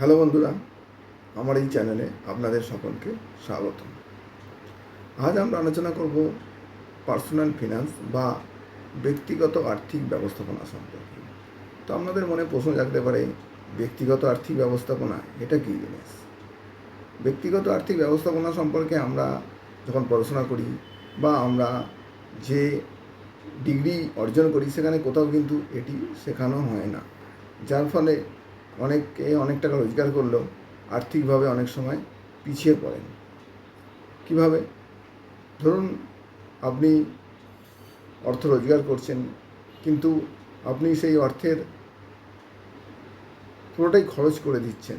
Hello বন্ধুরা, আমার এই চ্যানেলে আপনাদের সকলকে স্বাগত আজ আমরা আলোচনা করব পার্সোনাল ফিনান্স বা ব্যক্তিগত আর্থিক ব্যবস্থাপনা সম্পর্কে। তো আপনাদের মনে প্রশ্ন জাগতে পারে, ব্যক্তিগত আর্থিক ব্যবস্থাপনা এটা কী জিনিস? ব্যক্তিগত আর্থিক ব্যবস্থাপনা সম্পর্কে আমরা যখন পড়াশোনা করি বা আমরা যে ডিগ্রি অর্জন করি, সেখানে কোথাও কিন্তু এটি শেখানো হয় না। যার ফলে অনেকে অনেক টাকা রোজগার করলেও আর্থিকভাবে অনেক সময় পিছিয়ে পড়েন। কীভাবে? ধরুন, আপনি অর্থ রোজগার করছেন, কিন্তু আপনি সেই অর্থের পুরোটাই খরচ করে দিচ্ছেন।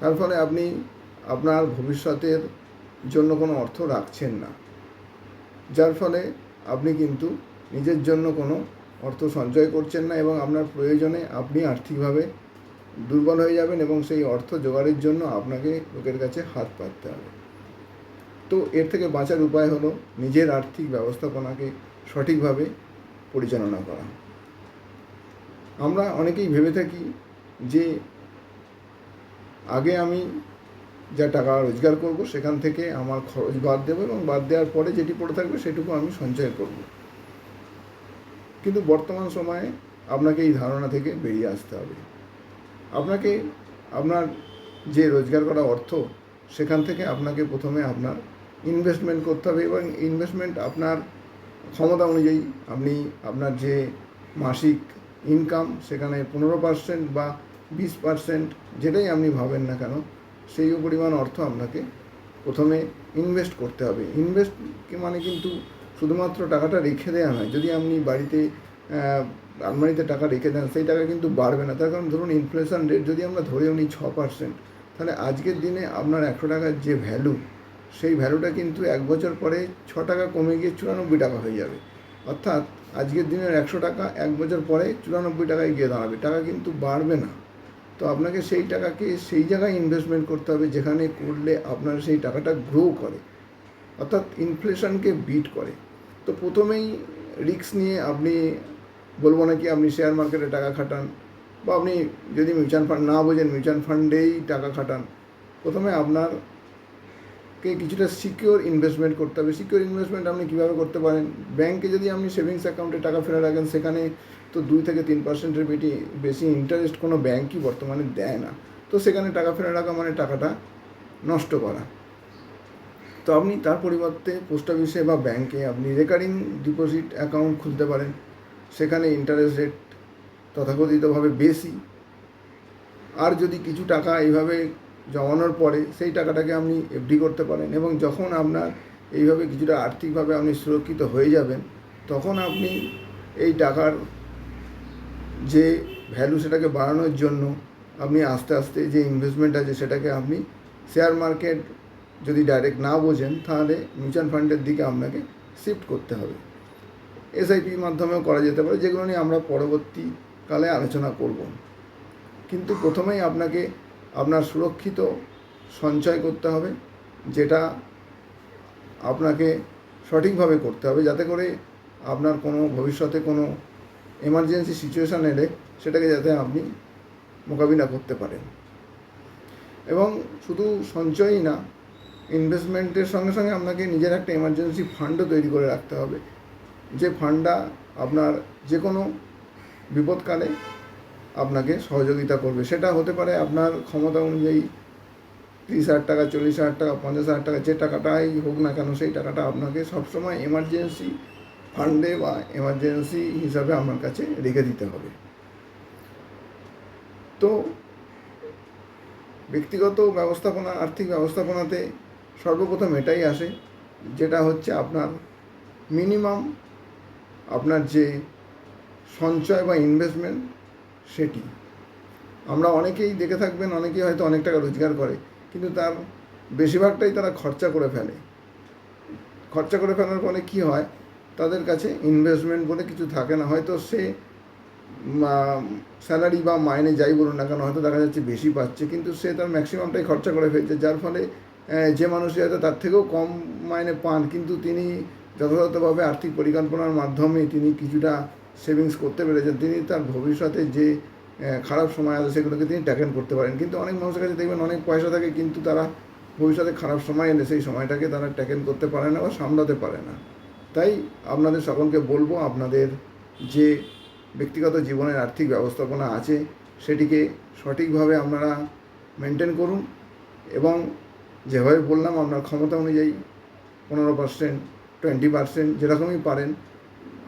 তার ফলে আপনি আপনার ভবিষ্যতের জন্য কোনো অর্থ রাখছেন না। যার ফলে আপনি কিন্তু নিজের জন্য কোনো অর্থ সঞ্চয় করছেন না এবং আপনার প্রয়োজনে আপনি আর্থিকভাবে দুর্বল হয়ে যাবেন এবং সেই অর্থ জোগাড়ের জন্য আপনাকে লোকের কাছে হাত পাততে হবে। তো এর থেকে বাঁচার উপায় হলো নিজের আর্থিক ব্যবস্থাপনাকে সঠিকভাবে পরিচালনা করা। আমরা অনেকেই ভেবে থাকি যে আগে আমি যা টাকা রোজগার করব সেখান থেকে আমার খরচ বাদ দেবো এবং বাদ দেওয়ার পরে যেটি পড়ে থাকবে সেটুকু আমি সঞ্চয় করব। কিন্তু বর্তমান সময়ে আপনাকে এই ধারণা থেকে বেরিয়ে আসতে হবে। আপনাকে আপনার যে রোজগার করা অর্থ, সেখান থেকে আপনাকে প্রথমে আপনার ইনভেস্টমেন্ট করতে হবে এবং ইনভেস্টমেন্ট আপনার ক্ষমতা অনুযায়ী আপনি আপনার যে মাসিক ইনকাম সেখানে পনেরো পার্সেন্ট বা বিশ পার্সেন্ট যেটাই আপনি ভাবেন না কেন, সেই পরিমাণ অর্থ আপনাকে প্রথমে ইনভেস্ট করতে হবে। ইনভেস্ট মানে কিন্তু শুধুমাত্র টাকাটা রেখে দেওয়া নয়। যদি আপনি বাড়িতে আলমারিতে টাকা রেখে দেন, সেই টাকা কিন্তু বাড়বে না। তার কারণ ধরুন ইনফ্লেশন রেট যদি আমরা ধরেও নিই ছ পার্সেন্ট তাহলে আজকের দিনে আপনার একশো টাকার যে ভ্যালু সেই ভ্যালুটা কিন্তু এক বছর পরে ছ টাকা কমে গিয়ে চুরানব্বই টাকা হয়ে যাবে। অর্থাৎ আজকের দিনের একশো টাকা এক বছর পরে চুরানব্বই টাকায় গিয়ে দাঁড়াবে, টাকা কিন্তু বাড়বে না। তো আপনাকে সেই টাকাকে সেই জায়গায় ইনভেস্টমেন্ট করতে হবে, যেখানে করলে আপনার সেই টাকাটা গ্রো করে, অর্থাৎ ইনফ্লেশনকে বিট করে। তো প্রথমেই রিস্ক নিয়ে আপনি বলব না কি আপনি শেয়ার মার্কেটে টাকা খাটান বা আপনি যদি মিউচুয়াল ফান্ড না বোঝেন মিউচুয়াল ফান্ডেই টাকা খাটান। প্রথমে আপনার কে কিছুটা সিকিওর ইনভেস্টমেন্ট করতে হবে। সিকিওর ইনভেস্টমেন্ট আপনি কীভাবে করতে পারেন? ব্যাংকে যদি আপনি সেভিংস অ্যাকাউন্টে টাকা ফেলে রাখেন, সেখানে তো দুই থেকে তিন পার্সেন্টের বেশি বেশি ইন্টারেস্ট কোনো ব্যাংকই বর্তমানে দেয় না। তো সেখানে টাকা ফেলে রাখা মানে টাকাটা নষ্ট করা। তো আপনি তার পরিবর্তে পোস্ট অফিসে বা ব্যাংকে আপনি রেকারিং ডিপোজিট অ্যাকাউন্ট খুলতে পারেন। সেখানে ইন্টারেস্ট রেট তথাকথিতভাবে বেশি। আর যদি কিছু টাকা এইভাবে জমানোর পরে সেই টাকাটাকে আপনি এফডি করতে পারেন এবং যখন আপনার এইভাবে কিছুটা আর্থিকভাবে আপনি সুরক্ষিত হয়ে যাবেন, তখন আপনি এই টাকার যে ভ্যালু সেটাকে বাড়ানোর জন্য আপনি আস্তে আস্তে যে ইনভেস্টমেন্ট আছে সেটাকে আপনি শেয়ার মার্কেট যদি ডাইরেক্ট না বোঝেন, তাহলে মিউচুয়াল ফান্ডের দিকে আপনাকে শিফট করতে হবে। এসআইপির মাধ্যমেও করা যেতে পারে, যেগুলো নিয়ে আমরা পরবর্তীকালে আলোচনা করব। কিন্তু প্রথমেই আপনাকে আপনার সুরক্ষিত সঞ্চয় করতে হবে, যেটা আপনাকে সঠিকভাবে করতে হবে, যাতে করে আপনার কোনো ভবিষ্যতে কোনো এমার্জেন্সি সিচুয়েশান এলে সেটাকে যাতে আপনি মোকাবিলা করতে পারেন। এবং শুধু সঞ্চয়ই না ইনভেস্টমেন্টের সঙ্গে সঙ্গে আপনাকে নিজের একটা এমার্জেন্সি ফান্ডও তৈরি করে রাখতে হবে। যে ফান্ডটা আপনার যে কোনো বিপদকালে আপনাকে সহযোগিতা করবে। সেটা হতে পারে আপনার ক্ষমতা অনুযায়ী তিরিশ হাজার টাকা, চল্লিশ হাজার টাকা, পঞ্চাশ হাজার টাকা, যে টাকাটাই হোক না কেন সেই টাকাটা আপনাকে সবসময় এমার্জেন্সি ফান্ডে বা এমার্জেন্সি হিসাবে আমার কাছে রেখে দিতে হবে। তো ব্যক্তিগত ব্যবস্থাপনা, আর্থিক ব্যবস্থাপনাতে সর্বপ্রথম এটাই আসে, যেটা হচ্ছে আপনার মিনিমাম আপনার যে সঞ্চয় বা ইনভেস্টমেন্ট সেটি। আমরা অনেকেই দেখে থাকবেন, অনেকেই হয়তো অনেক টাকা রোজগার করে, কিন্তু তার বেশিরভাগটাই তারা খরচা করে ফেলে। খরচা করে ফেলার ফলে কী হয়? তাদের কাছে ইনভেস্টমেন্ট বলে কিছু থাকে না। হয়তো সে স্যালারি বা মাইনে যাই বলুন না কেন, হয়তো দেখা যাচ্ছে বেশি পাচ্ছে, কিন্তু সে তার ম্যাক্সিমামটাই খরচা করে ফেলছে, যার ফলে যে মানুষই হয়তো তার থেকেও কম মাইনে পান, কিন্তু তিনি যথাযথভাবে আর্থিক পরিকল্পনার মাধ্যমে তিনি কিছুটা সেভিংস করতে পেরেছেন। তিনি তার ভবিষ্যতে যে খারাপ সময় আছে সেগুলোকে তিনি ট্যাকেন করতে পারেন। কিন্তু অনেক মানুষের কাছে দেখবেন অনেক পয়সা থাকে কিন্তু তারা ভবিষ্যতে খারাপ সময় এলে সেই সময়টাকে তারা ট্যাকেন করতে পারে না বা সামলাতে পারে না। তাই আপনাদের সকলকে বলব আপনাদের যে ব্যক্তিগত জীবনের আর্থিক ব্যবস্থাপনা আছে সেটিকে সঠিকভাবে আপনারা মেনটেন করুন এবং যেভাবে বললাম আপনার ক্ষমতা অনুযায়ী পনেরো পার্সেন্ট টোয়েন্টি পার্সেন্ট যেরকমই পারেন,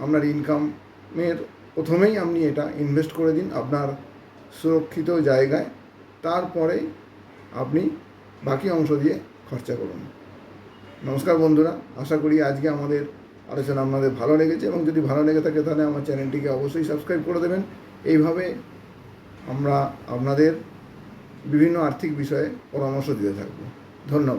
আপনার ইনকামের প্রথমেই আপনি এটা ইনভেস্ট করে দিন আপনার সুরক্ষিত জায়গায়, তারপরে আপনি বাকি অংশ দিয়ে খরচা করুন। নমস্কার বন্ধুরা, আশা করি আজকে আমাদের আলোচনা আপনাদের ভালো লেগেছে এবং যদি ভালো লেগে থাকে তাহলে আমার চ্যানেলটিকে অবশ্যই সাবস্ক্রাইব করে দেবেন। এইভাবে আমরা আপনাদের বিভিন্ন আর্থিক বিষয়ে পরামর্শ দিতে থাকব। ধন্যবাদ।